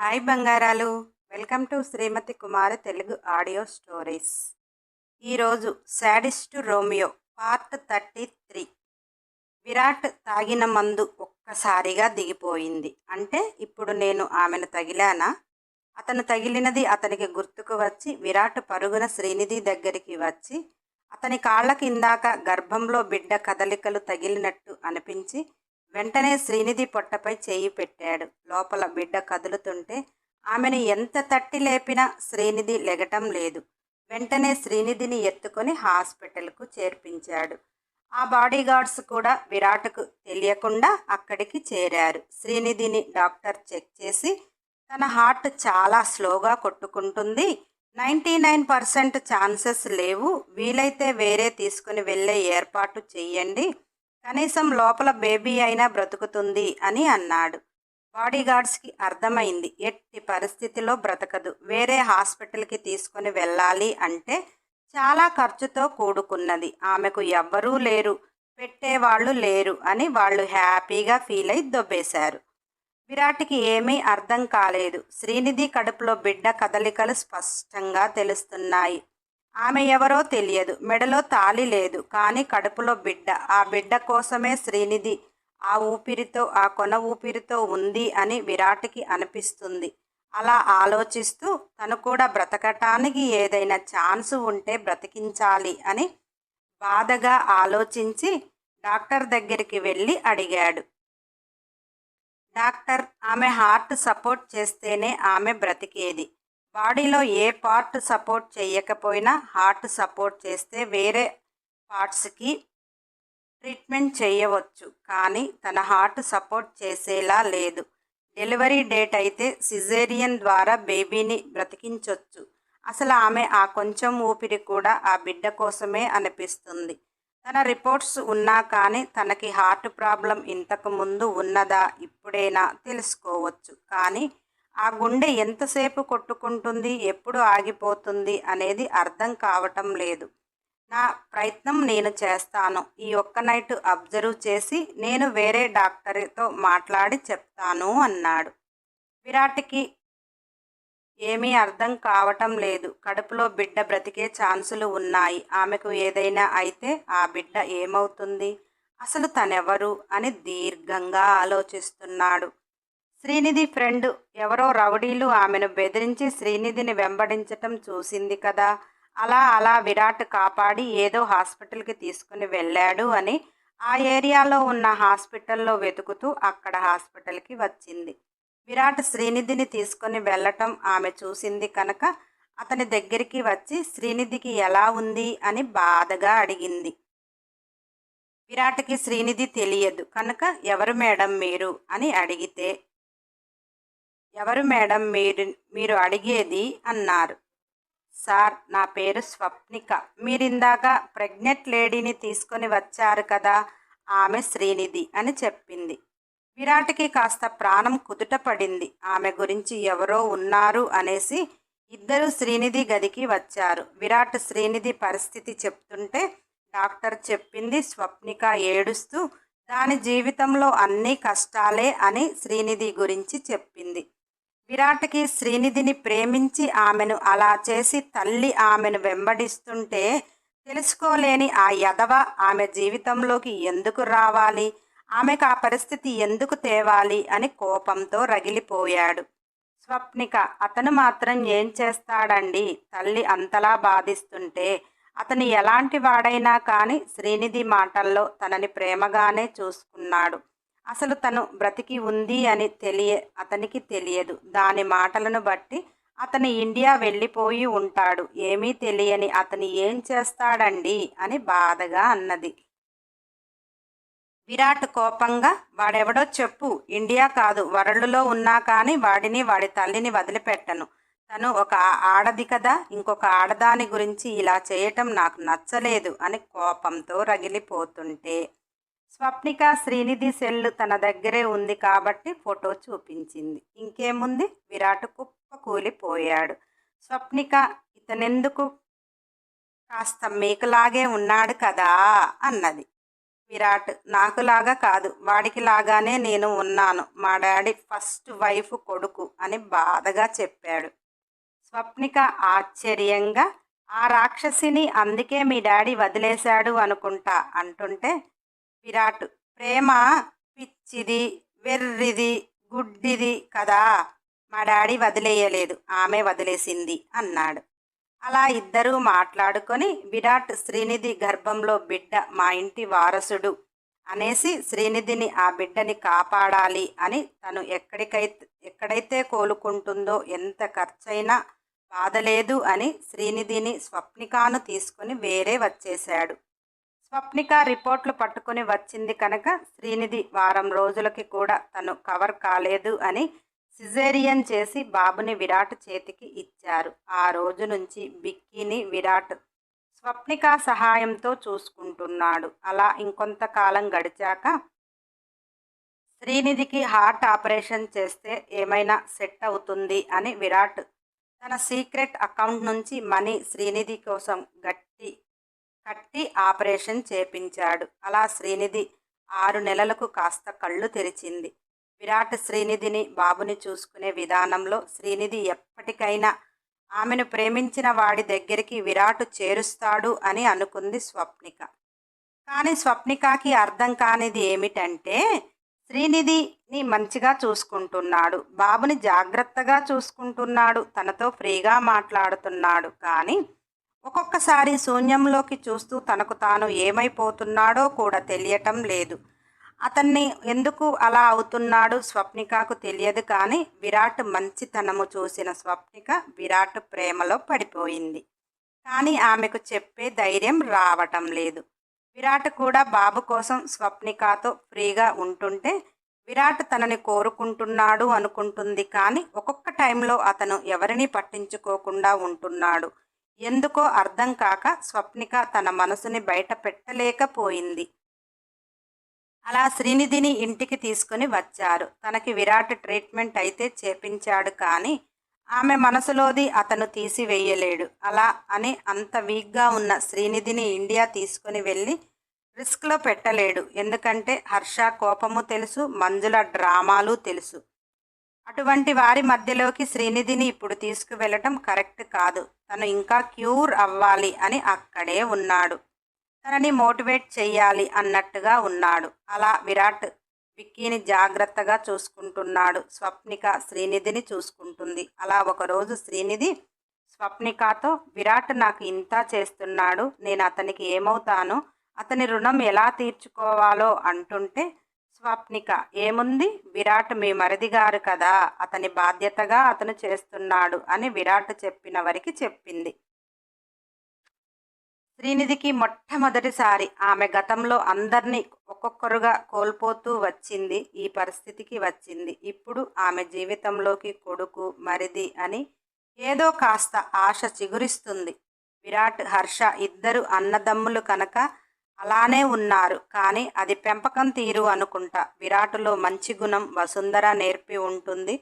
Hi బంగారాలు. Welcome to Srimathi Kumari Telugu audio stories. ఈరోజు sadist Romeo part thirty three. Virat తాగిన మందు ఒక్కసారిగా దిగిపోయింది. అంటే ఇప్పుడు నేను ఆమెను తగిలానా? అతను తగిలినది అతనికి గుర్తుకు వచ్చి విరాట్ పరుగున శ్రీనిధి దగ్గరికి వచ్చి అతని కాళ్ళ కిందాక గర్భంలో బిడ్డ కదలికలు తగిలినట్టు అనిపించి వెంటనే శ్రీనిధి పొట్టపై చేయి పెట్టాడు. లోపల బిడ్డ కదులుతుంటే ఆమెను ఎంత తట్టి లేపినా శ్రీనిధి లెగటం లేదు. వెంటనే శ్రీనిధిని ఎత్తుకొని హాస్పిటల్కు చేర్పించాడు. ఆ బాడీగార్డ్స్ కూడా విరాట్కు తెలియకుండా అక్కడికి చేరారు. శ్రీనిధిని డాక్టర్ చెక్ చేసి తన హార్ట్ చాలా స్లోగా కొట్టుకుంటుంది. నైంటీ నైన్ పర్సెంట్ ఛాన్సెస్ లేవు. వీలైతే వేరే తీసుకుని వెళ్ళే ఏర్పాటు చేయండి కనీసం లోపల బేబీ అయినా బ్రతుకుతుంది అని అన్నాడు. బాడీగార్డ్స్కి అర్థమైంది. ఎట్టి పరిస్థితిలో బ్రతకదు. వేరే హాస్పిటల్కి తీసుకొని వెళ్ళాలి అంటే చాలా ఖర్చుతో కూడుకున్నది. ఆమెకు ఎవ్వరూ లేరు. పెట్టేవాళ్ళు లేరు అని వాళ్ళు హ్యాపీగా ఫీల్ అయి దొబ్బేశారు. విరాట్కి ఏమీ అర్థం కాలేదు. శ్రీనిధి కడుపులో బిడ్డ కదలికలు స్పష్టంగా తెలుస్తున్నాయి. ఆమె ఎవరో తెలియదు. మెడలో తాళి లేదు. కానీ కడుపులో బిడ్డ. ఆ బిడ్డ కోసమే శ్రీనిధి ఆ ఊపిరితో ఆ కొన ఊపిరితో ఉంది అని విరాట్కి అనిపిస్తుంది. అలా ఆలోచిస్తూ తను కూడా బ్రతకటానికి ఏదైనా ఛాన్స్ ఉంటే బ్రతికించాలి అని బాధగా ఆలోచించి డాక్టర్ దగ్గరికి వెళ్ళి అడిగాడు. డాక్టర్ ఆమె హార్ట్ సపోర్ట్ చేస్తేనే ఆమె బ్రతికేది. బాడీలో ఏ పార్ట్ సపోర్ట్ చేయకపోయినా హార్ట్ సపోర్ట్ చేస్తే వేరే పార్ట్స్కి ట్రీట్మెంట్ చేయవచ్చు. కానీ తన హార్ట్ సపోర్ట్ చేసేలా లేదు. డెలివరీ డేట్ అయితే సిజేరియన్ ద్వారా బేబీని బ్రతికించవచ్చు అసలు ఆమె ఆ కొంచెం ఊపిరి కూడా ఆ బిడ్డ కోసమే అనిపిస్తుంది. తన రిపోర్ట్స్ ఉన్నా కానీ తనకి హార్ట్ ప్రాబ్లం ఇంతకు ముందు ఉన్నదా ఇప్పుడైనా తెలుసుకోవచ్చు. కానీ ఆ గుండె ఎంతసేపు కొట్టుకుంటుంది ఎప్పుడు ఆగిపోతుంది అనేది అర్థం కావటం లేదు. నా ప్రయత్నం నేను చేస్తాను. ఈ ఒక్క నైట్ అబ్జర్వ్ చేసి నేను వేరే డాక్టర్తో మాట్లాడి చెప్తాను అన్నాడు. విరాట్కి ఏమీ అర్థం కావటం లేదు. కడుపులో బిడ్డ బ్రతికే ఛాన్సులు ఉన్నాయి. ఆమెకు ఏదైనా అయితే ఆ బిడ్డ ఏమవుతుంది? అసలు తనెవరు? అని దీర్ఘంగా ఆలోచిస్తున్నాడు. శ్రీనిధి ఫ్రెండ్. ఎవరో రౌడీలు ఆమెను బెదిరించి శ్రీనిధిని వెంబడించటం చూసింది కదా. అలా అలా విరాట్ కాపాడి ఏదో హాస్పిటల్కి తీసుకుని వెళ్ళాడు అని ఆ ఏరియాలో ఉన్న హాస్పిటల్లో వెతుకుతూ అక్కడ హాస్పిటల్కి వచ్చింది. విరాట్ శ్రీనిధిని తీసుకొని వెళ్ళటం ఆమె చూసింది కనుక అతని దగ్గరికి వచ్చి శ్రీనిధికి ఎలా ఉంది అని బాధగా అడిగింది. విరాట్కి శ్రీనిధి తెలియదు. కనుక ఎవరు మేడం మీరు? అని అడిగితే ఎవరు మేడం మీరు మీరు అడిగేది అన్నారు. సార్ నా పేరు స్వప్నిక. మీరిందాక ప్రెగ్నెంట్ లేడీని తీసుకొని వచ్చారు కదా ఆమె శ్రీనిధి అని చెప్పింది. విరాట్కి కాస్త ప్రాణం కుదుట పడింది. ఆమె గురించి ఎవరో ఉన్నారు అనేసి ఇద్దరు శ్రీనిధి గదికి వచ్చారు. విరాట్ శ్రీనిధి పరిస్థితి చెప్తుంటే డాక్టర్ చెప్పింది స్వప్నిక ఏడుస్తూ దాని జీవితంలో అన్ని కష్టాలే అని శ్రీనిధి గురించి చెప్పింది. విరాట్కి శ్రీనిధిని ప్రేమించి ఆమెను అలా చేసి తల్లి ఆమెను వెంబడిస్తుంటే తెలుసుకోలేని ఆ యదవ ఆమె జీవితంలోకి ఎందుకు రావాలి? ఆమెకు ఆ పరిస్థితి ఎందుకు తేవాలి? అని కోపంతో రగిలిపోయాడు. స్వప్నిక అతను మాత్రం ఏం చేస్తాడండి? తల్లి అంతలా బాధిస్తుంటే అతను ఎలాంటి వాడైనా కానీ శ్రీనిధి మాటల్లో తనని ప్రేమగానే చూసుకున్నాడు. అసలు తను బ్రతికి ఉంది అని తెలియ అతనికి తెలియదు. దాని మాటలను బట్టి అతను ఇండియా వెళ్ళిపోయి ఉంటాడు. ఏమీ తెలియని అతను ఏం చేస్తాడండి అని బాధగా అన్నది. విరాట్ కోపంగా వాడెవడో చెప్పు ఇండియా కాదు వరల్డ్లో ఉన్నా కానీ వాడిని వాడి తల్లిని వదిలిపెట్టను. తను ఒక ఆడది కదా ఇంకొక ఆడదాని గురించి ఇలా చేయటం నాకు నచ్చలేదు అని కోపంతో రగిలిపోతుంటే స్వప్నిక శ్రీనిధి సెల్ తన దగ్గరే ఉంది కాబట్టి ఫోటో చూపించింది. ఇంకేముంది? విరాట్ కుప్ప కూలిపోయాడు. స్వప్నిక ఇతనెందుకు? కాస్త మీకులాగే ఉన్నాడు కదా అన్నది. విరాట్ నాకులాగా కాదు వాడికి లాగానే నేను ఉన్నాను. మా డాడీ ఫస్ట్ వైఫ్ కొడుకు అని బాధగా చెప్పాడు. స్వప్నిక ఆశ్చర్యంగా ఆ రాక్షసిని అందుకే మీ డాడీ వదిలేశాడు అనుకుంటా అంటుంటే విరాట్ ప్రేమ పిచ్చిది వెర్రిది గుడ్డిది కదా. మా డాడీ వదిలేయలేదు ఆమె వదిలేసింది అన్నాడు. అలా ఇద్దరూ మాట్లాడుకొని విరాట్ శ్రీనిధి గర్భంలో బిడ్డ మా ఇంటి వారసుడు అనేసి శ్రీనిధిని ఆ బిడ్డని కాపాడాలి అని తను ఎక్కడికైతే ఎక్కడైతే కోలుకుంటుందో ఎంత ఖర్చైనా బాధలేదు అని శ్రీనిధిని స్వప్నికాను తీసుకుని వేరే వచ్చేశాడు. స్వప్నిక రిపోర్ట్లు పట్టుకుని వచ్చింది కనుక శ్రీనిధి వారం రోజులకి కూడా తను కవర్ కాలేదు అని సిజేరియన్ చేసి బాబుని విరాట్ చేతికి ఇచ్చారు. ఆ రోజు నుంచి బిక్కీని విరాట్ స్వప్నిక సహాయంతో చూసుకుంటున్నాడు. అలా ఇంకొంతకాలం గడిచాక శ్రీనిధికి హార్ట్ ఆపరేషన్ చేస్తే ఏమైనా సెట్ అవుతుంది అని విరాట్ తన సీక్రెట్ అకౌంట్ నుంచి మనీ శ్రీనిధి కోసం గట్టి కట్టి ఆపరేషన్ చేపించాడు. అలా శ్రీనిధి ఆరు నెలలకు కాస్త కళ్ళు తెరిచింది. విరాట్ శ్రీనిధిని బాబుని చూసుకునే విధానంలో శ్రీనిధి ఎప్పటికైనా ఆమెను ప్రేమించిన వాడి దగ్గరికి విరాట్ చేరుస్తాడు అని అనుకుంది స్వప్నిక. కానీ స్వప్నికకి అర్థం కానిది ఏమిటంటే శ్రీనిధిని మంచిగా చూసుకుంటున్నాడు. బాబుని జాగ్రత్తగా చూసుకుంటున్నాడు. తనతో ఫ్రీగా మాట్లాడుతున్నాడు. కానీ ఒక్కొక్కసారి శూన్యంలోకి చూస్తూ తనకు తాను ఏమైపోతున్నాడో కూడా తెలియటం లేదు. అతన్ని ఎందుకు అలా అవుతున్నాడు స్వప్నికకు తెలియదు కానీ విరాట్ మంచితనము చూసిన స్వప్నిక విరాట్ ప్రేమలో పడిపోయింది. కానీ ఆమెకు చెప్పే ధైర్యం రావటం లేదు. విరాట్ కూడా బాబు కోసం స్వప్నికతో ఫ్రీగా ఉంటుంటే విరాట్ తనని కోరుకుంటున్నాడు అనుకుంటుంది కానీ ఒక్కొక్క టైంలో అతను ఎవరిని పట్టించుకోకుండా ఉంటున్నాడు. ఎందుకో అర్థం కాక స్వప్నిక తన మనసుని బయట పెట్టలేకపోయింది అలా శ్రీనిధిని ఇంటికి తీసుకుని వచ్చారు. తనకి విరాట్ ట్రీట్మెంట్ అయితే చేపించాడు కానీ ఆమె మనసులోది అతను తీసివేయలేడు. అలా అని అంత వీక్గా ఉన్న శ్రీనిధిని ఇండియా తీసుకుని వెళ్ళి రిస్క్లో పెట్టలేడు. ఎందుకంటే హర్ష కోపము తెలుసు మంజుల డ్రామాలు తెలుసు. అటువంటి వారి మధ్యలోకి శ్రీనిధిని ఇప్పుడు తీసుకువెళ్ళటం కరెక్ట్ కాదు. తను ఇంకా క్యూర్ అవ్వాలి అని అక్కడే ఉన్నాడు. తనని మోటివేట్ చేయాలి అన్నట్టుగా ఉన్నాడు. అలా విరాట్ విక్కీని జాగ్రత్తగా చూసుకుంటున్నాడు. స్వప్నిక శ్రీనిధిని చూసుకుంటుంది. అలా ఒకరోజు శ్రీనిధి స్వప్నికతో విరాట్ నాకు ఇంత చేస్తున్నాడు. నేను అతనికి ఏమవుతాను? అతని రుణం ఎలా తీర్చుకోవాలో? అంటుంటే స్వప్నిక ఏముంది? విరాట్ మీ మరిది గారు కదా అతని బాధ్యతగా అతను చేస్తున్నాడు అని విరాట్ చెప్పిన వరకు చెప్పింది. శ్రీనిధికి మొట్టమొదటిసారి ఆమె గతంలో అందరినీ ఒక్కొక్కరుగా కోల్పోతూ వచ్చింది ఈ పరిస్థితికి వచ్చింది. ఇప్పుడు ఆమె జీవితంలోకి కొడుకు మరిది అని ఏదో కాస్త ఆశ చిగురిస్తుంది. విరాట్ హర్ష ఇద్దరు అన్నదమ్ములు కనుక అలానే ఉన్నారు. కానీ అది పెంపకం తీరు అనుకుంటా. విరాటులో మంచి గుణం వసుంధర నేర్పి ఉంటుంది.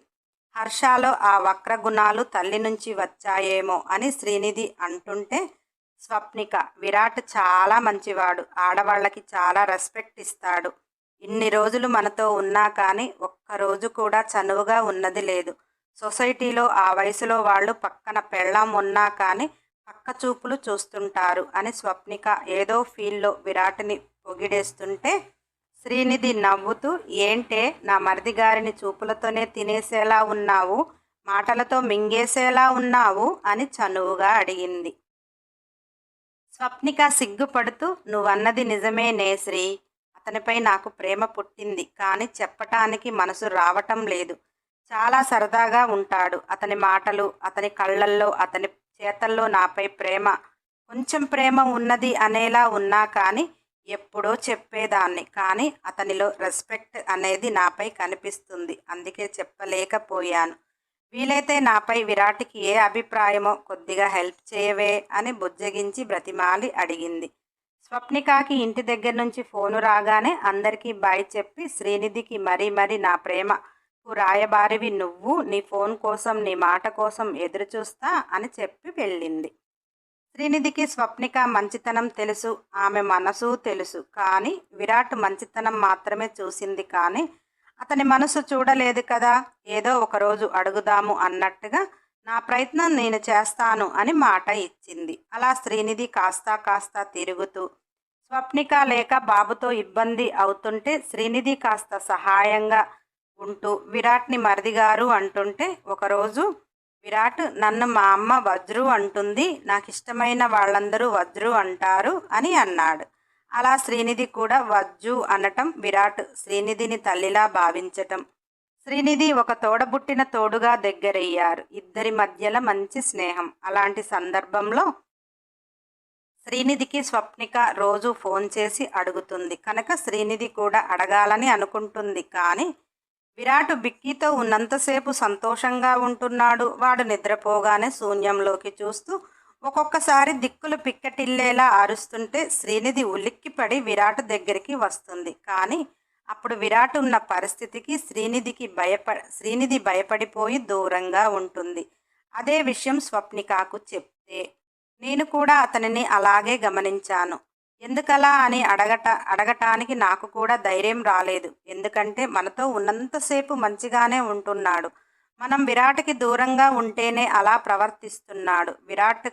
హర్షాలో ఆ వక్ర గుణాలు తల్లి నుంచి వచ్చాయేమో అని శ్రీనిధి అంటుంటే స్వప్నిక విరాట్ చాలా మంచివాడు. ఆడవాళ్ళకి చాలా రెస్పెక్ట్ ఇస్తాడు. ఇన్ని రోజులు మనతో ఉన్నా కానీ ఒక్కరోజు కూడా చనువుగా ఉన్నది లేదు. సొసైటీలో ఆ వయసులో వాళ్ళు పక్కన పెళ్ళాం ఉన్నా కానీ పక్క చూపులు చూస్తుంటారు అని స్వప్నిక ఏదో ఫీల్లో విరాట్ని పొగిడేస్తుంటే శ్రీనిధి నవ్వుతూ ఏంటే నా మరిది గారిని చూపులతోనే తినేసేలా ఉన్నావు? మాటలతో మింగేసేలా ఉన్నావు? అని చనువుగా అడిగింది. స్వప్నిక సిగ్గుపడుతూ నువ్వన్నది నిజమే నేశ్రీ అతనిపై నాకు ప్రేమ పుట్టింది కానీ చెప్పటానికి మనసు రావటం లేదు. చాలా సరదాగా ఉంటాడు. అతని మాటలు అతని కళ్ళల్లో అతని చేతల్లో నాపై ప్రేమ కొంచెం ప్రేమ ఉన్నది అనేలా ఉన్నా కానీ ఎప్పుడో చెప్పేదాన్ని. కానీ అతనిలో రెస్పెక్ట్ అనేది నాపై కనిపిస్తుంది. అందుకే చెప్పలేకపోయాను. వీలైతే నాపై విరాట్కి ఏ అభిప్రాయమో కొద్దిగా హెల్ప్ చేయవే అని బుజ్జగించి బ్రతిమాలి అడిగింది. స్వప్నికాకి ఇంటి దగ్గర నుంచి ఫోను రాగానే అందరికీ బాయ్ చెప్పి శ్రీనిధికి మరీ మరీ నా ప్రేమ రాయబారివి నువ్వు నీ ఫోన్ కోసం నీ మాట కోసం ఎదురుచూస్తా అని చెప్పి వెళ్ళింది. శ్రీనిధికి స్వప్నిక మంచితనం తెలుసు ఆమె మనసు తెలుసు. కానీ విరాట్ మంచితనం మాత్రమే చూసింది కానీ అతని మనసు చూడలేదు కదా ఏదో ఒకరోజు అడుగుదాము అన్నట్టుగా నా ప్రయత్నం నేను చేస్తాను అని మాట ఇచ్చింది. అలా శ్రీనిధి కాస్తా కాస్తా తిరుగుతూ స్వప్నిక లేక బాబుతో ఇబ్బంది అవుతుంటే శ్రీనిధి కాస్త సహాయంగా ఉంటూ విరాట్ని మరిదిగారు అంటుంటే ఒకరోజు విరాట్ నన్ను మా అమ్మ వజ్రు అంటుంది నాకు ఇష్టమైన వాళ్ళందరూ వజ్రు అంటారు అని అన్నాడు. అలా శ్రీనిధి కూడా వజ్జు అనటం విరాట్ శ్రీనిధిని తల్లిలా భావించటం. శ్రీనిధి ఒక తోడబుట్టిన తోడుగా దగ్గరయ్యారు. ఇద్దరి మధ్యలో మంచి స్నేహం. అలాంటి సందర్భంలో శ్రీనిధికి స్వప్నిక రోజు ఫోన్ చేసి అడుగుతుంది. కనుక శ్రీనిధి కూడా అడగాలని అనుకుంటుంది. కానీ విరాట్ బిక్కీతో ఉన్నంతసేపు సంతోషంగా ఉంటున్నాడు. వాడు నిద్రపోగానే శూన్యంలోకి చూస్తూ ఒక్కొక్కసారి దిక్కులు పిక్కటిల్లేలా అరుస్తుంటే శ్రీనిధి ఉలిక్కిపడి విరాట్ దగ్గరికి వస్తుంది. కానీ అప్పుడు విరాట్ ఉన్న పరిస్థితికి శ్రీనిధికి భయప శ్రీనిధి భయపడిపోయి దూరంగా ఉంటుంది. అదే విషయం స్వప్నికాకు చెప్తే నేను కూడా అతనిని అలాగే గమనించాను. ఎందుకలా అని అడగట అడగటానికి నాకు కూడా ధైర్యం రాలేదు. ఎందుకంటే మనతో ఉన్నంతసేపు మంచిగానే ఉంటున్నాడు. మనం విరాట్కి దూరంగా ఉంటేనే అలా ప్రవర్తిస్తున్నాడు. విరాట్కు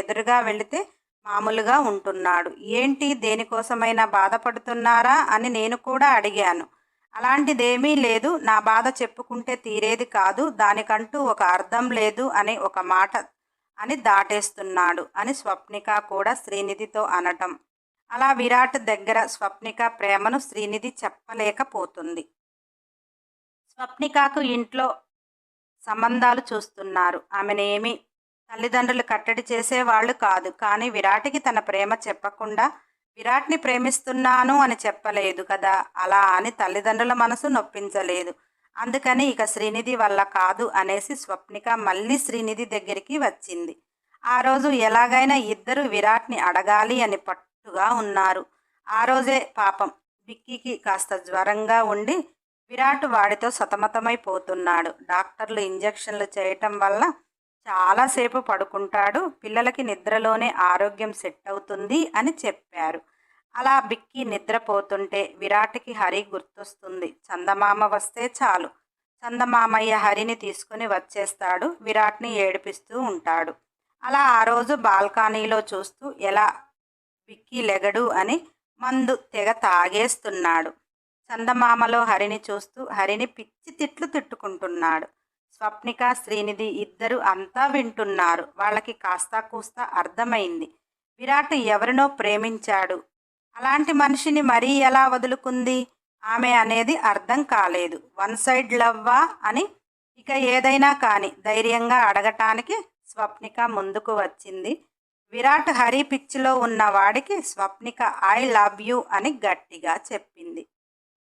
ఎదురుగా వెళితే మామూలుగా ఉంటున్నాడు. ఏంటి దేనికోసమైనా బాధపడుతున్నారా అని నేను కూడా అడిగాను. అలాంటిదేమీ లేదు. నా బాధ చెప్పుకుంటే తీరేది కాదు. దానికంటూ ఒక అర్థం లేదు అనే ఒక మాట అని దాటేస్తున్నాడు అని స్వప్నిక కూడా శ్రీనిధితో అనటం. అలా విరాట్ దగ్గర స్వప్నిక ప్రేమను శ్రీనిధి చెప్పలేకపోతుంది. స్వప్నికకు ఇంట్లో సంబంధాలు చూస్తున్నారు. ఆమెనేమి తల్లిదండ్రులు కట్టడి చేసేవాళ్ళు కాదు. కానీ విరాట్కి తన ప్రేమ చెప్పకుండా విరాట్ని ప్రేమిస్తున్నాను అని చెప్పలేదు కదా? అలా అని తల్లిదండ్రుల మనసు నొప్పించలేదు. అందుకని ఇక శ్రీనిధి వల్ల కాదు అనేసి స్వప్నిక మళ్ళీ శ్రీనిధి దగ్గరికి వచ్చింది. ఆ రోజు ఎలాగైనా ఇద్దరు విరాట్ని అడగాలి అని గా ఉన్నారు. ఆ రోజే పాపం బిక్కీకి కాస్త జ్వరంగా ఉండి విరాట్ వాడితో సతమతమైపోతున్నాడు డాక్టర్లు ఇంజెక్షన్లు చేయటం వల్ల చాలాసేపు పడుకుంటాడు. పిల్లలకి నిద్రలోనే ఆరోగ్యం సెట్ అవుతుంది అని చెప్పారు. అలా బిక్కి నిద్రపోతుంటే విరాట్కి హరి గుర్తొస్తుంది. చందమామ వస్తే చాలు. చందమామయ్య హరిని తీసుకుని వచ్చేస్తాడు. విరాట్ని ఏడిపిస్తూ ఉంటాడు. అలా ఆ రోజు బాల్కనీలో చూస్తూ ఎలా బిక్కి లెగడు అని మందు తెగ తాగేస్తున్నాడు. చందమామలో హరిని చూస్తూ హరిని పిచ్చి తిట్లు తిట్టుకుంటున్నాడు. స్వప్నిక శ్రీనిధి ఇద్దరు అంతా వింటున్నారు. వాళ్ళకి కాస్తా కూస్తా అర్థమైంది. విరాట్ ఎవరినో ప్రేమించాడు. అలాంటి మనిషిని మరీ ఎలా వదులుకుంది? ఆమె అనేది అర్థం కాలేదు. వన్ సైడ్ లవ్వా అని ఇక ఏదైనా కానీ ధైర్యంగా అడగటానికి స్వప్నిక ముందుకు వచ్చింది. విరాట్ హరి పిచ్చిలో ఉన్న వాడికి స్వప్నిక ఐ లవ్ యూ అని గట్టిగా చెప్పింది.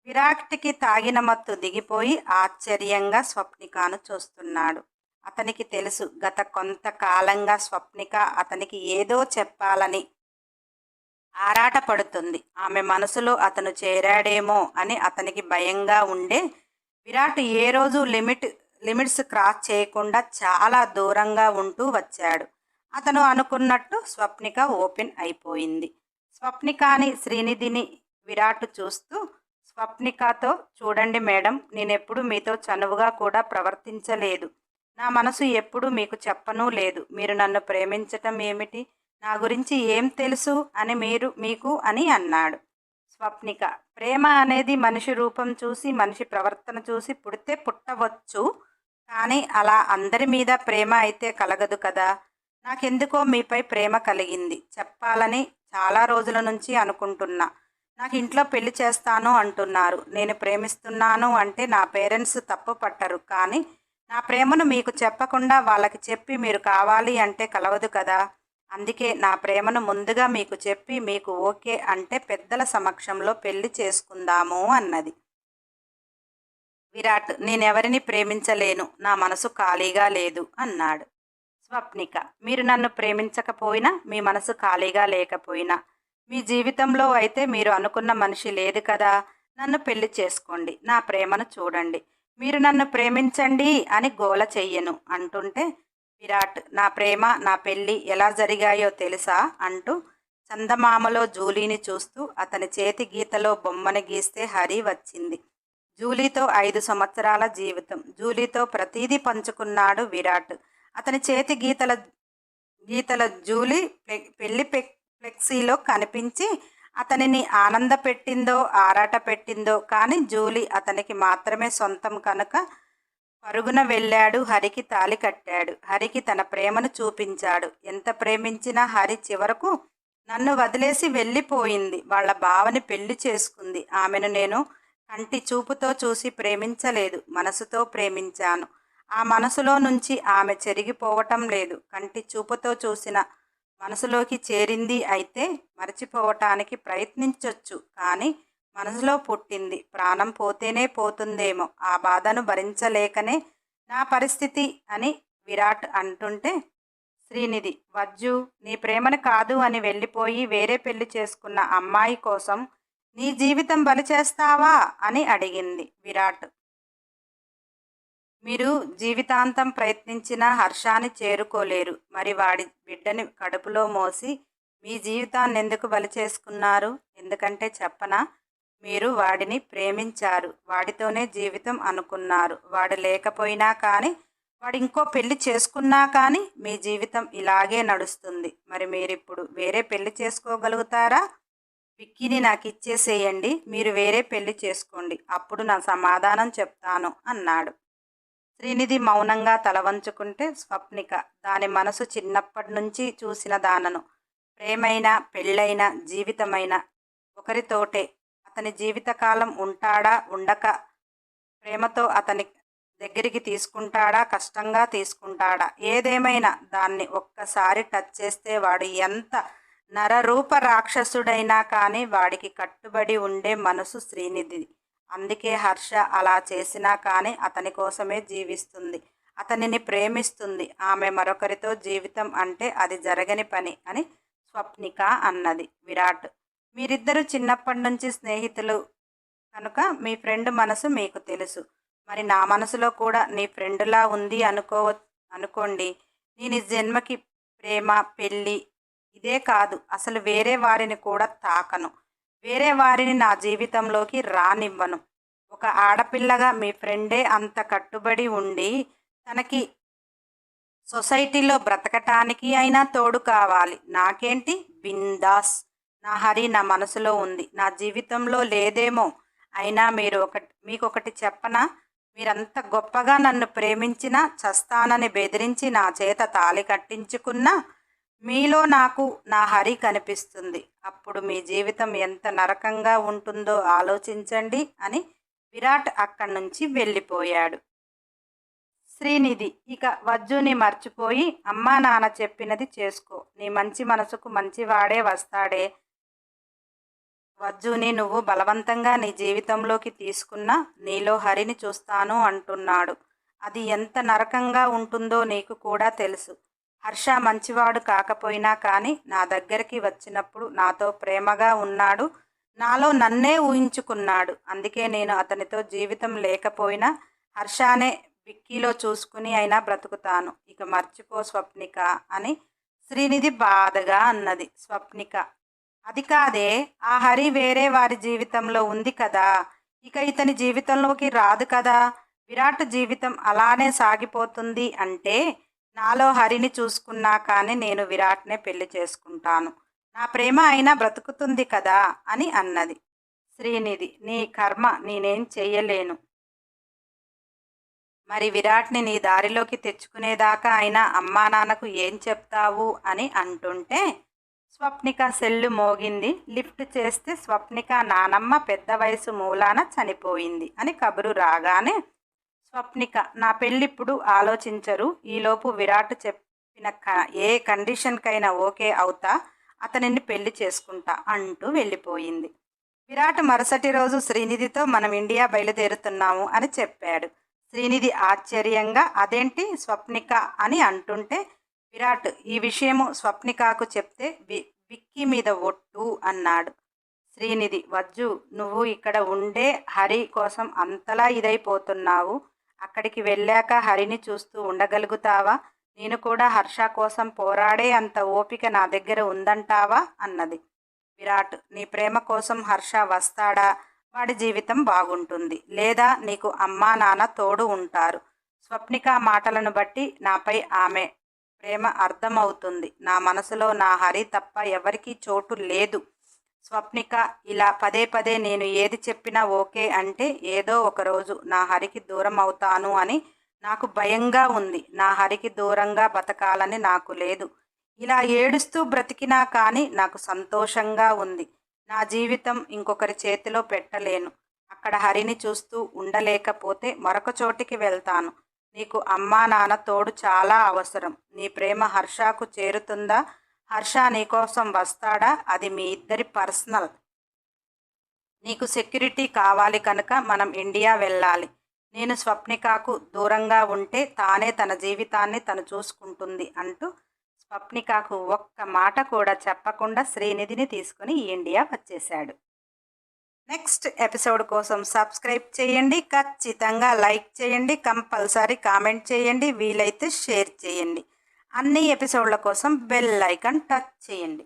విరాట్కి తాగిన మత్తు దిగిపోయి ఆశ్చర్యంగా స్వప్నికను చూస్తున్నాడు. అతనికి తెలుసు గత కొంతకాలంగా స్వప్నిక అతనికి ఏదో చెప్పాలని ఆరాటపడుతుంది ఆమె మనసులో అతను చేరాడేమో అని అతనికి భయంగా ఉండే విరాట్ ఏ రోజు లిమిట్ లిమిట్స్ క్రాస్ చేయకుండా చాలా దూరంగా ఉంటూ వచ్చాడు. అతను అనుకున్నట్టు స్వప్నిక ఓపెన్ అయిపోయింది. స్వప్నికాని శ్రీనిధిని విరాట్ చూస్తూ స్వప్నికతో చూడండి మేడం నేనెప్పుడు మీతో చనువుగా కూడా ప్రవర్తించలేదు. నా మనసు ఎప్పుడు మీకు చెప్పనూ లేదు. మీరు నన్ను ప్రేమించటం ఏమిటి? నా గురించి ఏం తెలుసు అని మీరు మీకు అని అన్నాడు. స్వప్నిక ప్రేమ అనేది మనిషి రూపం చూసి మనిషి ప్రవర్తన చూసి పుడితే పుట్టవచ్చు. కానీ అలా అందరి మీద ప్రేమ అయితే కలగదు కదా. నాకెందుకో మీపై ప్రేమ కలిగింది. చెప్పాలని చాలా రోజుల నుంచి అనుకుంటున్నా. నాకు ఇంట్లో పెళ్ళి చేస్తాను అంటున్నారు. నేను ప్రేమిస్తున్నాను అంటే నా పేరెంట్స్ తప్పు పట్టరు. కానీ నా ప్రేమను మీకు చెప్పకుండా వాళ్ళకి చెప్పి మీరు కావాలి అంటే కలవదు కదా. అందుకే నా ప్రేమను ముందుగా మీకు చెప్పి మీకు ఓకే అంటే పెద్దల సమక్షంలో పెళ్ళి చేసుకుందాము అన్నది. విరాట్ నేనెవరిని ప్రేమించలేను. నా మనసు ఖాళీగా లేదు అన్నాడు. స్వప్నిక. మీరు నన్ను ప్రేమించకపోయినా మీ మనసు ఖాళీగా లేకపోయినా. మీ జీవితంలో అయితే మీరు అనుకున్న మనిషి లేదు కదా. నన్ను పెళ్ళి చేసుకోండి. నా ప్రేమను చూడండి. మీరు నన్ను ప్రేమించండి అని గోల చెయ్యను. అంటుంటే విరాట్ నా ప్రేమ నా పెళ్ళి ఎలా జరిగాయో తెలుసా? అంటూ చందమామలో జూలీని చూస్తూ అతని చేతి గీతలో బొమ్మని గీస్తే హరి వచ్చింది. జూలీతో ఐదు సంవత్సరాల జీవితం. జూలీతో ప్రతీది పంచుకున్నాడు విరాట్. అతని చేతి గీతల గీతల జూలీ పెళ్ళి పె- ఫ్లెక్సీలో కనిపించి అతనిని ఆనంద పెట్టిందో ఆరాట పెట్టిందో కానీ జూలీ అతనికి మాత్రమే సొంతం కనుక పరుగున వెళ్ళాడు హరికి తాలి కట్టాడు. హరికి తన ప్రేమను చూపించాడు. ఎంత ప్రేమించినా హరి చివరకు నన్ను వదిలేసి వెళ్ళిపోయింది. వాళ్ళ బావని పెళ్ళి చేసుకుంది. ఆమెను నేను కంటి చూపుతో చూసి ప్రేమించలేదు. మనసుతో ప్రేమించాను. ఆ మనసులో నుంచి ఆమె చెరిగిపోవటం లేదు. కంటి చూపుతో చూసిన మనసులోకి చేరింది అయితే మరచిపోవటానికి ప్రయత్నించవచ్చు కానీ మనసులో పుట్టింది. ప్రాణం పోతేనే పోతుందేమో. ఆ బాధను భరించలేకనే నా పరిస్థితి అని విరాట్ అంటుంటే శ్రీనిధి వజ్జు నీ ప్రేమను కాదు అని వెళ్ళిపోయి వేరే పెళ్ళి చేసుకున్న అమ్మాయి కోసం నీ జీవితం బలి చేస్తావా అని అడిగింది విరాట్. మీరు జీవితాంతం ప్రయత్నించిన హర్షాన్ని చేరుకోలేరు. మరి వాడి బిడ్డని కడుపులో మోసి మీ జీవితాన్ని ఎందుకు బలి చేసుకున్నారు? ఎందుకంటే చెప్పనా? మీరు వాడిని ప్రేమించారు. వాడితోనే జీవితం అనుకున్నారు. వాడు లేకపోయినా కానీ వాడు ఇంకో పెళ్ళి చేసుకున్నా కానీ మీ జీవితం ఇలాగే నడుస్తుంది. మరి మీరిప్పుడు వేరే పెళ్ళి చేసుకోగలుగుతారా? విక్కీని నాకు ఇచ్చేసేయండి. మీరు వేరే పెళ్ళి చేసుకోండి. అప్పుడు నా సమాధానం చెప్తాను అన్నాడు. శ్రీనిధి మౌనంగా తలవంచుకుంటే స్వప్నిక దాని మనసు చిన్నప్పటి నుంచి చూసిన దానను. ప్రేమైన పెళ్ళైన జీవితమైన ఒకరితోటే. అతని జీవితకాలం ఉంటాడా ఉండక? ప్రేమతో అతని దగ్గరికి తీసుకుంటాడా కష్టంగా తీసుకుంటాడా? ఏదేమైనా దాన్ని ఒక్కసారి టచ్ చేస్తే వాడు ఎంత నరరూప రాక్షసుడైనా కానీ వాడికి కట్టుబడి ఉండే మనసు శ్రీనిధి అందుకే హర్ష అలా చేసినా కానీ అతని కోసమే జీవిస్తుంది. అతనిని ప్రేమిస్తుంది. ఆమె మరొకరితో జీవితం అంటే అది జరగని పని అని స్వప్నిక అన్నది. విరాట్ మీరిద్దరూ చిన్నప్పటి నుంచి స్నేహితులు కనుక మీ ఫ్రెండ్ మనసు మీకు తెలుసు. మరి నా మనసులో కూడా నీ ఫ్రెండ్లా ఉంది అనుకో అనుకోండి. నేను జన్మకి ప్రేమ పెళ్ళి ఇదే కాదు. అసలు వేరే వారిని కూడా తాకను. వేరే వారిని నా జీవితంలోకి రానివ్వను. ఒక ఆడపిల్లగా మీ ఫ్రెండే అంత కట్టుబడి ఉండి తనకి సొసైటీలో బ్రతకటానికి అయినా తోడు కావాలి. నాకేంటి? బిందాస్. నా హరి నా మనసులో ఉంది. నా జీవితంలో లేదేమో. అయినా మీరు ఒకటి మీకు ఒకటి చెప్పనా? మీరంత గొప్పగా నన్ను ప్రేమించినా చస్తానని బెదిరించి నా చేత తాళి కట్టించుకున్నా మీలో నాకు నా హరి కనిపిస్తుంది. అప్పుడు మీ జీవితం ఎంత నరకంగా ఉంటుందో ఆలోచించండి అని విరాట్ అక్కడి నుంచి వెళ్ళిపోయాడు. శ్రీనిధి ఇక వజ్జుని మర్చిపోయి అమ్మా నాన్న చెప్పినది చేసుకో. నీ మంచి మనసుకు మంచివాడే వస్తాడే. వజ్జుని నువ్వు బలవంతంగా నీ జీవితంలోకి తీసుకున్నా నీలో హరిని చూస్తాను అంటున్నాడు. అది ఎంత నరకంగా ఉంటుందో నీకు కూడా తెలుసు. హర్ష మంచివాడు కాకపోయినా కానీ నా దగ్గరికి వచ్చినప్పుడు నాతో ప్రేమగా ఉన్నాడు. నాలో నన్నే ఊహించుకున్నాడు. అందుకే నేను అతనితో జీవితం లేకపోయినా హర్షానే విక్కీలో చూసుకుని అయినా బ్రతుకుతాను. ఇక మర్చిపో స్వప్నిక అని శ్రీనిధి బాధగా అన్నది. స్వప్నిక అది కాదే ఆ హరి వేరే వారి జీవితంలో ఉంది కదా. ఇక ఇతని జీవితంలోకి రాదు కదా. విరాట్ జీవితం అలానే సాగిపోతుంది అంటే నాలో హరిని చూసుకున్నా కానీ నేను విరాట్నే పెళ్ళి చేసుకుంటాను. నా ప్రేమ అయినా బ్రతుకుతుంది కదా అని అన్నది. శ్రీనిధి నీ కర్మ నేనేం చెయ్యలేను. మరి విరాట్ని నీ దారిలోకి తెచ్చుకునేదాకా అయినా అమ్మా నాన్నకు ఏం చెప్తావు అని అంటుంటే స్వప్నిక సెల్లు మోగింది. లిఫ్ట్ చేస్తే స్వప్నిక నానమ్మ పెద్ద వయసు మూలాన చనిపోయింది అని కబురు రాగానే స్వప్నిక నా పెళ్ళిప్పుడు ఆలోచించరు. ఈలోపు విరాట్ చెప్పిన క- ఏ కండిషన్కైనా ఓకే అవుతా అతనిని పెళ్ళి చేసుకుంటా అంటూ వెళ్ళిపోయింది. విరాట్ మరుసటి రోజు శ్రీనిధితో మనం ఇండియా బయలుదేరుతున్నాము అని చెప్పాడు. శ్రీనిధి ఆశ్చర్యంగా అదేంటి స్వప్నిక? అని అంటుంటే విరాట్ ఈ విషయము స్వప్నికాకు చెప్తే వి విక్కీ మీద ఒట్టు అన్నాడు. శ్రీనిధి వజ్జు నువ్వు ఇక్కడ ఉండే హరి కోసం అంతలా ఇదైపోతున్నావు. అక్కడికి వెళ్ళాక హరిని చూస్తూ ఉండగలుగుతావా? నేను కూడా హర్ష కోసం పోరాడే అంత ఓపిక నా దగ్గర ఉందంటావా? అన్నది. విరాట్ నీ ప్రేమ కోసం హర్ష వస్తాడా? వాడి జీవితం బాగుంటుంది. లేదా నీకు అమ్మా నాన్న తోడు ఉంటారు. స్వప్నిక మాటలను బట్టి నాపై ఆమె ప్రేమ అర్థమవుతుంది. నా మనసులో నా హరి తప్ప ఎవరికీ చోటు లేదు. స్వప్నిక ఇలా పదే పదే నేను ఏది చెప్పినా ఓకే అంటే ఏదో ఒకరోజు నా హరికి దూరం అవుతాను అని నాకు భయంగా ఉంది. నా హరికి దూరంగా బతకాలని నాకు లేదు. ఇలా ఏడుస్తూ బ్రతికినా కానీ నాకు సంతోషంగా ఉంది. నా జీవితం ఇంకొకరి చేతిలో పెట్టలేను. అక్కడ హరిని చూస్తూ ఉండలేకపోతే మరొక చోటికి వెళ్తాను. నీకు అమ్మా నాన్న తోడు చాలా అవసరం. నీ ప్రేమ హర్షకు చేరుతుందా? హర్ష నీకోసం వస్తాడా? అది మీ ఇద్దరి పర్సనల్. నీకు సెక్యూరిటీ కావాలి కనుక మనం ఇండియా వెళ్ళాలి. నేను స్వప్నికాకు దూరంగా ఉంటే తానే తన జీవితాన్ని తను చూసుకుంటుంది అంటూ స్వప్నికాకు ఒక్క మాట కూడా చెప్పకుండా శ్రీనిధిని తీసుకుని ఇండియా వచ్చేశాడు. నెక్స్ట్ ఎపిసోడ్ కోసం సబ్స్క్రైబ్ చేయండి ఖచ్చితంగా లైక్ చేయండి కంపల్సరీ కామెంట్ చేయండి వీలైతే షేర్ చేయండి. అన్ని ఎపిసోడ్ల కోసం బెల్ ఐకాన్ టచ్ చేయండి.